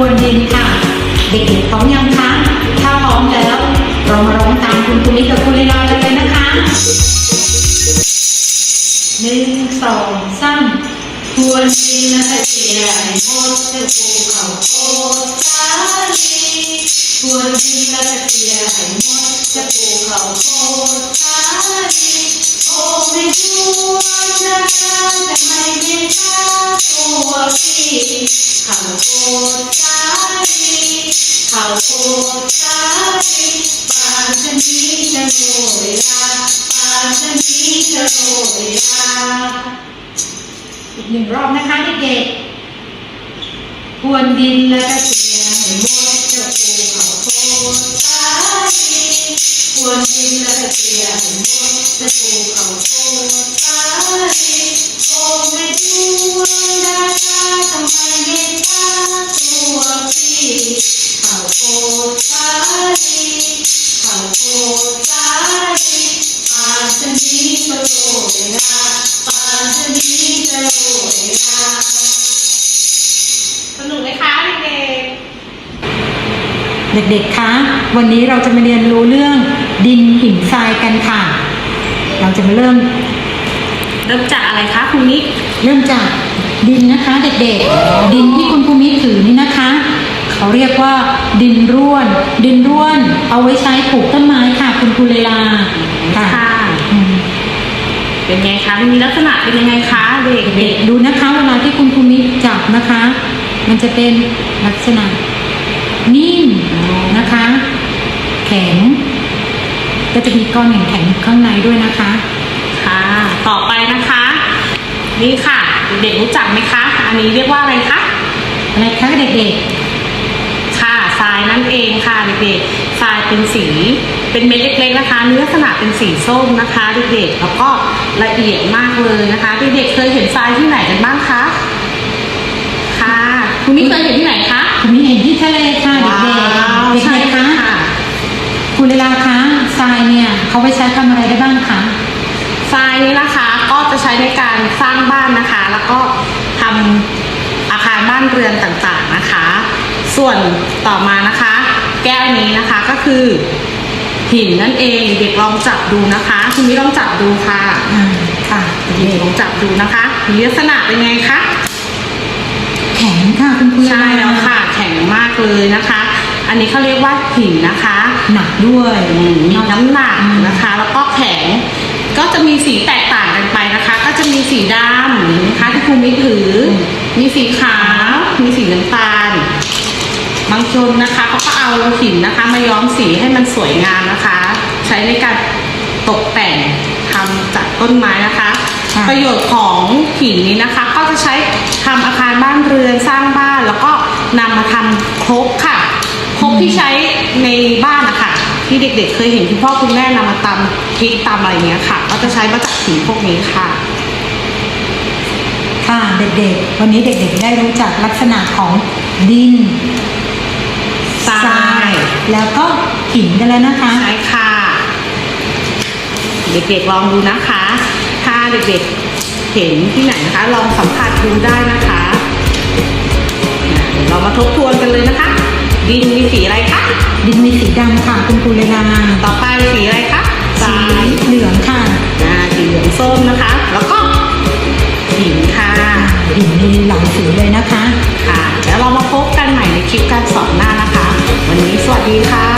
ควนดินค่ะ เด็กๆพร้อมยังคะ ถ้าพร้อมแล้ว เรามาร้องตามคุณครูนิกับคุณลีลากันเลยนะคะหนึ่งสองสามควนดินและเสียให้หมดจะภูเขาโคสาลีควนดินและเสียให้หมดจะภูเขาโคสาลีโอ้ไม่รู้ว่าจะรักแต่ไม่เมตตาตัวพี่เขาโก อีกหนึ่งรอบนะคะเด็กๆพวนดินและก็เสียให้หมดจะปูเขาโกรธสาลีพรวนดินและก็เสียให้หมดจะปูเขาโก สนุกไหมคะเด็กเด็กๆ คะ วันนี้เราจะมาเรียนรู้เรื่องดินหินทรายกันค่ะ เราจะมาเริ่มๆเริ่มจากอะไรคะคุณนิกเริ่มจากดินนะคะ เด็กๆ ดินที่คุณภูมิถือนี่นะคะ เขาเรียกว่า ดินร่วน ดินร่วน เอาไว้ใช้ปลูกต้นไม้ค่ะคุณครูเลลาค่ะค่ะอืมเป็นไงคะมีลักษณะเป็นยังไงคะเด็กเด็กๆดูนะคะ เวลาที่คุณภูมิจับนะคะ มันจะเป็นลักษณะ นิ่มนะคะ แข็ง ก็จะมีก้อนแข็งๆข้างในด้วยนะคะๆค่ะ ต่อไปนะคะ นี่ค่ะ เด็กๆรู้จักไหมคะ อันนี้เรียกว่าอะไรคะอะไรคะเด็กค่ะทรายนั่นเองค่ะเด็กๆทรายเป็นสีเป็นเม็ดเล็กๆนะคะมีลักษณะเป็นสีส้มนะคะเด็กๆแล้วก็ละเอียดมากเลยนะคะเด็กๆเคยเห็นทรายที่ไหนกันบ้างคะค่ะ คุณนี่เคยเห็นที่ไหนคะๆผมมีเห็นที่ทะเลค่ะเด็กๆว้าวเด็ใช่กๆคะค่ะคุณเลลาคะทรายเนี่ยเขาไปใช้ทำอะไรได้บ้างคะ ทรายนี้นะคะก็จะใช้ในการสร้างบ้านนะคะ แล้วก็ทำอาคารบ้านเรือนต่างๆนะคะ ส่วนต่อมานะคะ แก้วนี้นะคะก็คือ หินนั่นเองเด็กลองจับดูนะคะคุณมิลองจับดูค่ะอ่าค่ะ เด็กลองจับดูนะคะมีลักษณะเป็นไงคะแข็ง ค่ะคุณครูใช่แล้วค่ะ แข็งมากเลยนะคะ อันนี้เขาเรียกว่าหินนะคะหนักด้วยอืมมีน้ำหนักนะคะ แล้วก็แข็งก็จะมีสีแตกต่างกันไปนะคะ ก็จะมีสีดำนะคะที่ครูมิถือ มีสีขาว มีสีน้ำตาล บางคนนะคะเขาก็เอาหินนะคะ มาย้อมสีให้มันสวยงามนะคะ ใช้ในการตกแต่งทำจากต้นไม้นะคะค่ะ ประโยชน์ของหินนี้นะคะ ก็จะใช้ทำอาคารบ้านเรือนสร้างบ้านแล้วก็นำมาทำครกค่ะครกที่ใช้ในบ้านนะคะที่เด็กๆ เคยเห็นคุณพ่อคุณแม่นำมาตำพริกตำอะไรอย่างเงี้ยค่ะ ก็จะใช้มาจากหินพวกนี้ค่ะ ค่ะเด็กๆ วันนี้เด็กๆ ได้รู้จักลักษณะของดินทราย แล้วก็หินกันแล้วนะคะ ใช่ค่ะ เด็กๆ ลองดูนะคะ ถ้าเด็กๆ เห็นที่ไหนนะคะ ลองสัมผัสดูได้นะคะอะเดี๋ยวเรามาทบทวนกันเลยนะคะ ดินมีสีอะไรคะดินมีสีดำค่ะคุณครูเลนาต่อไปสีอะไรคะทสีรายเหลืองค่ะอ่าสีเหลืองส้มนะคะ แล้วก็หินค่ะหินมีหลายสีเลยนะคะค่ะ แล้วเรามาพบกันใหม่ในคลิปการสอนหน้านะคะ วันนี้สวัสดีค่ะ